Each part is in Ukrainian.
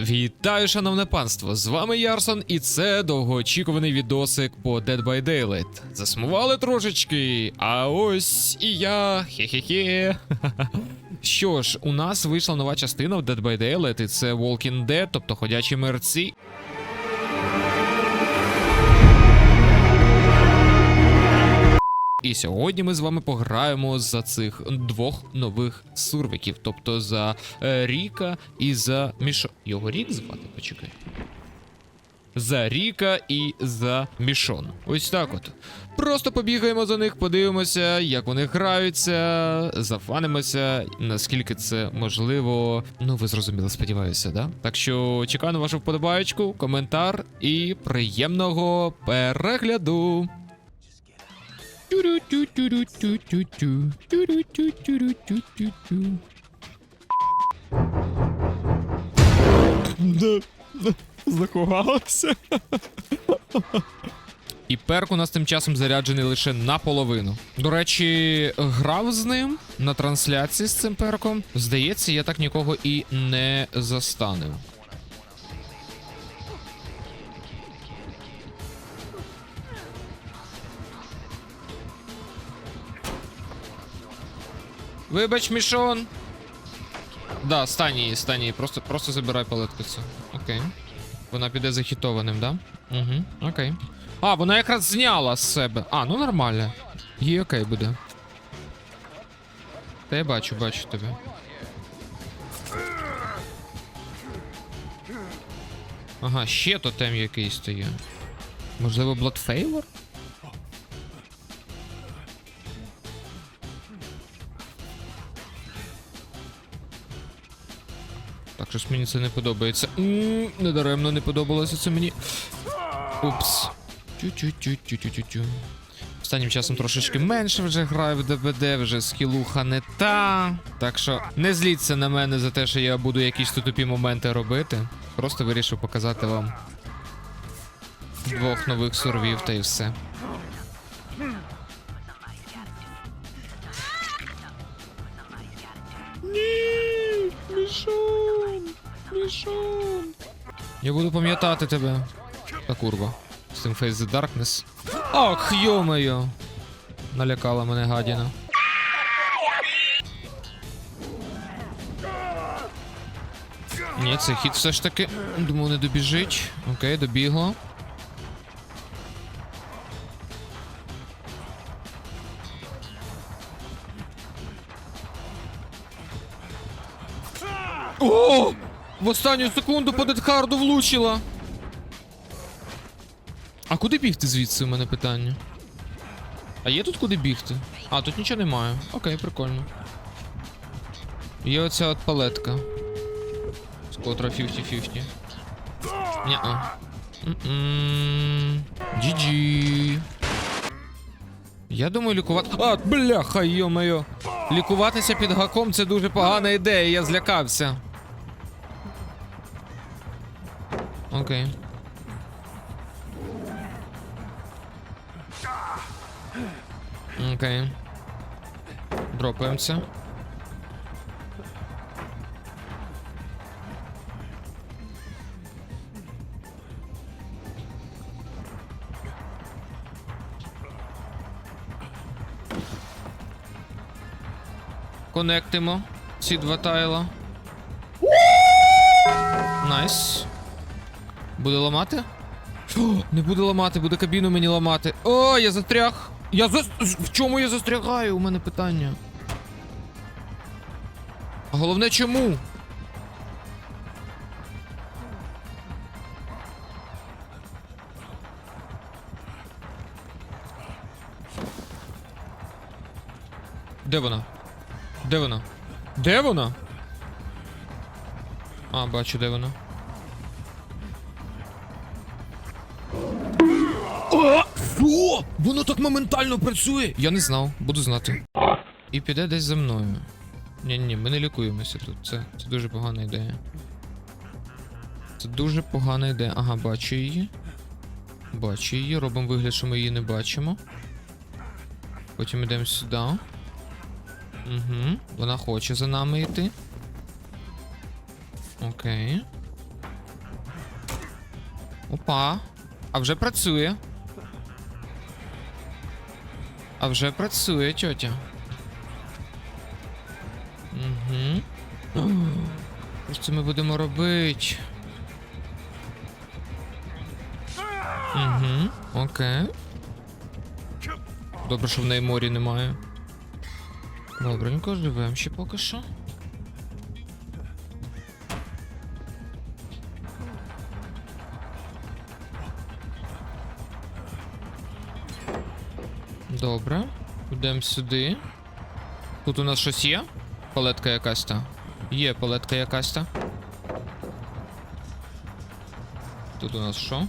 Вітаю, шановне панство! З вами Ярсон, і це довгоочікуваний відосик по Dead by Daylight. Засмували трошечки, а ось і я. Хе-хе-хе. Що ж, у нас вийшла нова частина в Dead by Daylight, і це Walking Dead, тобто ходячі мерці. І сьогодні ми з вами пограємо за цих двох нових сурвиків, тобто за е, Ріка і за Мішо. Його Рік звати? Почекай. За Ріка і за Мішон. Ось так от. Просто побігаємо за них, подивимося, як вони граються, зафанимося, наскільки це можливо. Ну, ви зрозуміли, сподіваюся, да? Так що чекаю на вашу вподобаєчку, коментар і приємного перегляду. Тю-рю-тю-тю-рю-тю-тю-тю. І перк у нас тим часом заряджений лише наполовину. До речі, грав з ним на трансляції з цим перком. Здається, я так нікого і не застанив. Вибач, Мішон. Да, стань її, стань її. Просто, просто забирай палетку цю. Окей. Вона піде захітованим, да? Угу, окей. А, вона якраз зняла з себе. А, ну нормально. Їй окей буде. Та я бачу, бачу тебе. Ага, ще тотем якийсь стає. Можливо, Bloodfavor? Так, щось мені це не подобається. М, Недаремно не подобалося це мені. Упс. Тю-тю-тю-тю-тю-тю. Останнім часом трошечки менше вже граю в ДБД, вже скілуха не та. Так що не зліться на мене за те, що я буду якісь тут тупі моменти робити. Просто вирішив показати вам двох нових сурвів та і все. Я буду пам'ятати тебе. Та курва. З цим Face the Darkness. Ах, йо-моє. Налякала мене гадіна. Ні, це хід все ж таки. Думаю, не добіжить. Окей, добігло. О! В останню секунду по Дедхарду влучила. А куди бігти звідси, у мене питання? А є тут куди бігти? А, тут нічого немає. Окей, прикольно. Є оця от палетка. З котра 50-50. Ня-а. GG. Я думаю, лікувати. А, бляха, йо-моє. Лікуватися під гаком це дуже погана ідея, я злякався. Окей. Окей. Дропаємося. Конектимо ці два тайла. Найс. Буде ламати? О, не буде ламати, буде кабіну мені ламати. О, я застряг. Я за... В чому я застрягаю? У мене питання. Головне чому? Де вона? Де вона? Де вона? А, бачу, де вона. О, що? Воно так моментально працює. Я не знав, буду знати. І піде десь за мною. Ні, ні, ми не лікуємося тут. Це, це дуже погана ідея. Це дуже погана ідея. Ага, бачу її. Бачу її. Робимо вигляд, що ми її не бачимо. Потім йдемо сюди. Угу. Вона хоче за нами йти. Окей. Опа. А вже працює. А вже працює, тьотя. Угу. Що ми будемо робити? Угу. Окей. Добре, що в неї морі немає. Добренько, живемо ще поки що. Добре. Йдемо сюди. Тут у нас щось є? Палетка якась та. Є палетка якась та. Тут у нас що?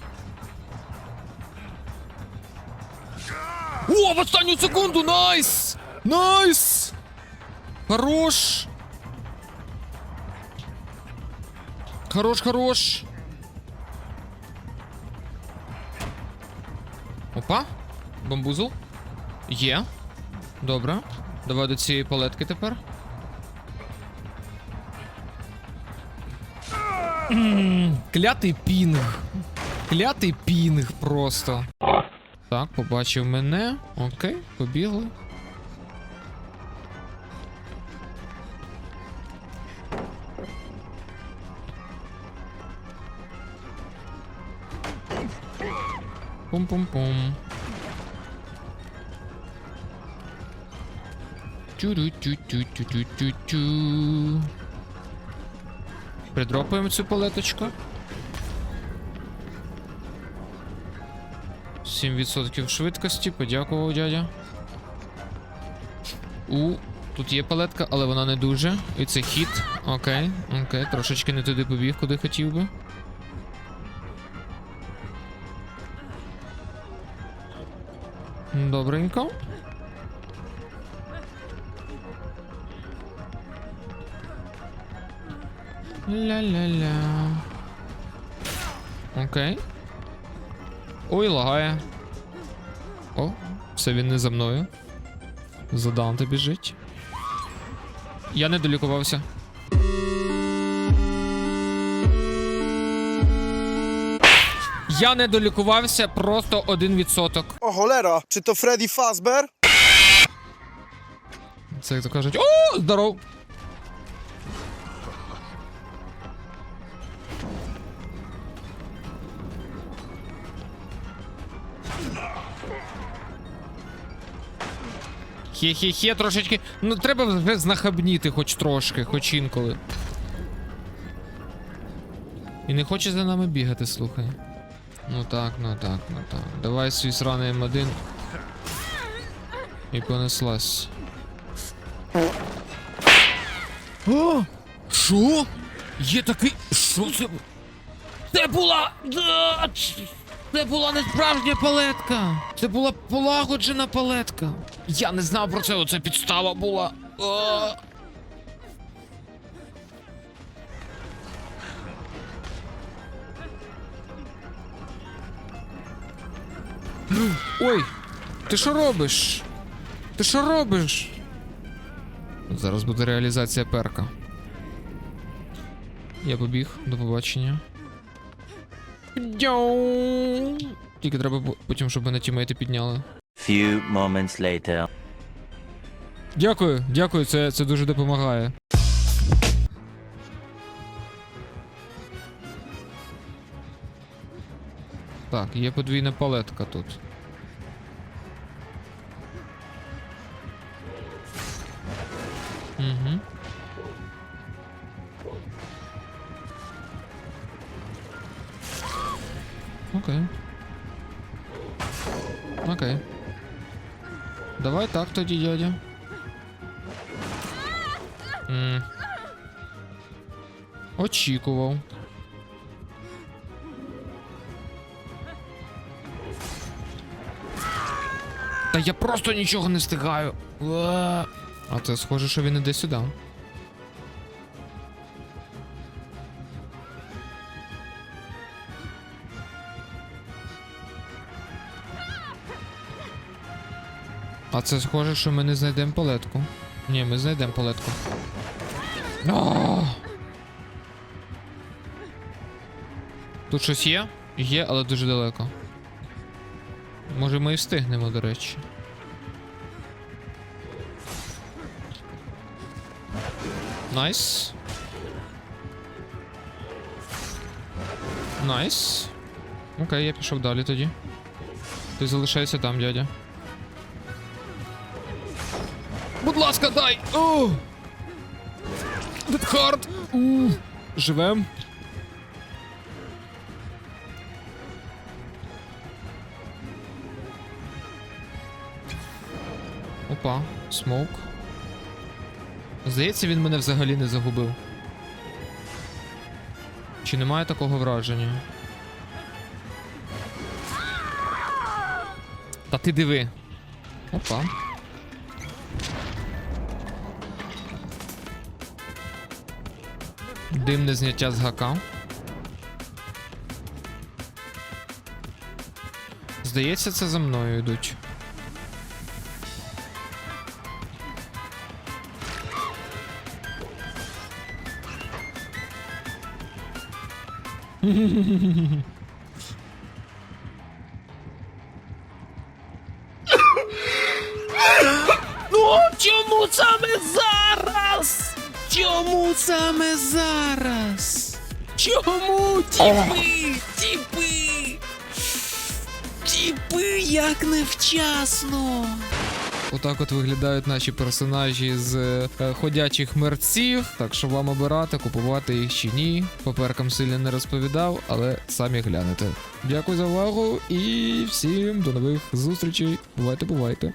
О, в останню секунду! Найс! Найс! Хорош! Хорош, хорош! Опа! Бамбузл. Є. Добре. Давай до цієї палетки тепер. Клятий пінг. Клятий пінг просто. Так, побачив мене. Окей, побігли. Пум-пум-пум. Тю-рю-тю-тю-тю-тю-тю-тю. Придропаємо цю палеточку. 7% швидкості, подякував дядя. У, тут є палетка, але вона не дуже. І це хід. Окей, окей, трошечки не туди побіг, куди хотів би. Добренько. Ля-ля-ля. Окей. Ой, лагає. О, все він не за мною. За Данте біжить. Я не долікувався. Я не долікувався просто 1%. O cholera, czy to Freddy Fazbear? Це як то кажуть. О, здоров! Хе-хе-хе, трошечки. Ну, треба вже знахабніти хоч трошки, хоч інколи. І не хоче за нами бігати, слухай. Ну так, ну так, ну так. Давай свій сраний М1. І понеслась. О! Що? Є такий. Що це? Це була. Це була не справжня палетка. Це була полагоджена палетка. Я не знав про це, оце підстава була. О! Ой, ти що робиш? Ти що робиш? Зараз буде реалізація перка. Я побіг, до побачення. Йоу. Тільки треба потім, щоб мене тімейти підняли. Few moments later. Дякую, дякую, це, це дуже допомагає. Так, є подвійна палетка тут. Окей. Окей. Давай так тоді, дядя. М. Очікував. Та я просто нічого не встигаю. А це схоже, що він іде сюди. А це схоже, що ми не знайдемо палетку. Ні, ми знайдемо палетку. А! Тут щось є? Є, але дуже далеко. Може ми і встигнемо, до речі. Найс. Найс. Окей, я пішов далі тоді. Ти залишайся там, дядя. Будь ласка, дай! О! Дедхард! У! Живем. Опа, смоук. Здається, він мене взагалі не загубив. Чи немає такого враження? Та ти диви. Опа. Димне зняття з гака. Здається, це за мною йдуть. Ну, саме зараз? Чому тіпи? Тіпи? Тіпи як невчасно. Отак от виглядають наші персонажі з е, ходячих мерців. Так що вам обирати, купувати їх чи ні. По перкам сильно не розповідав, але самі глянете. Дякую за увагу і всім до нових зустрічей. Бувайте, бувайте.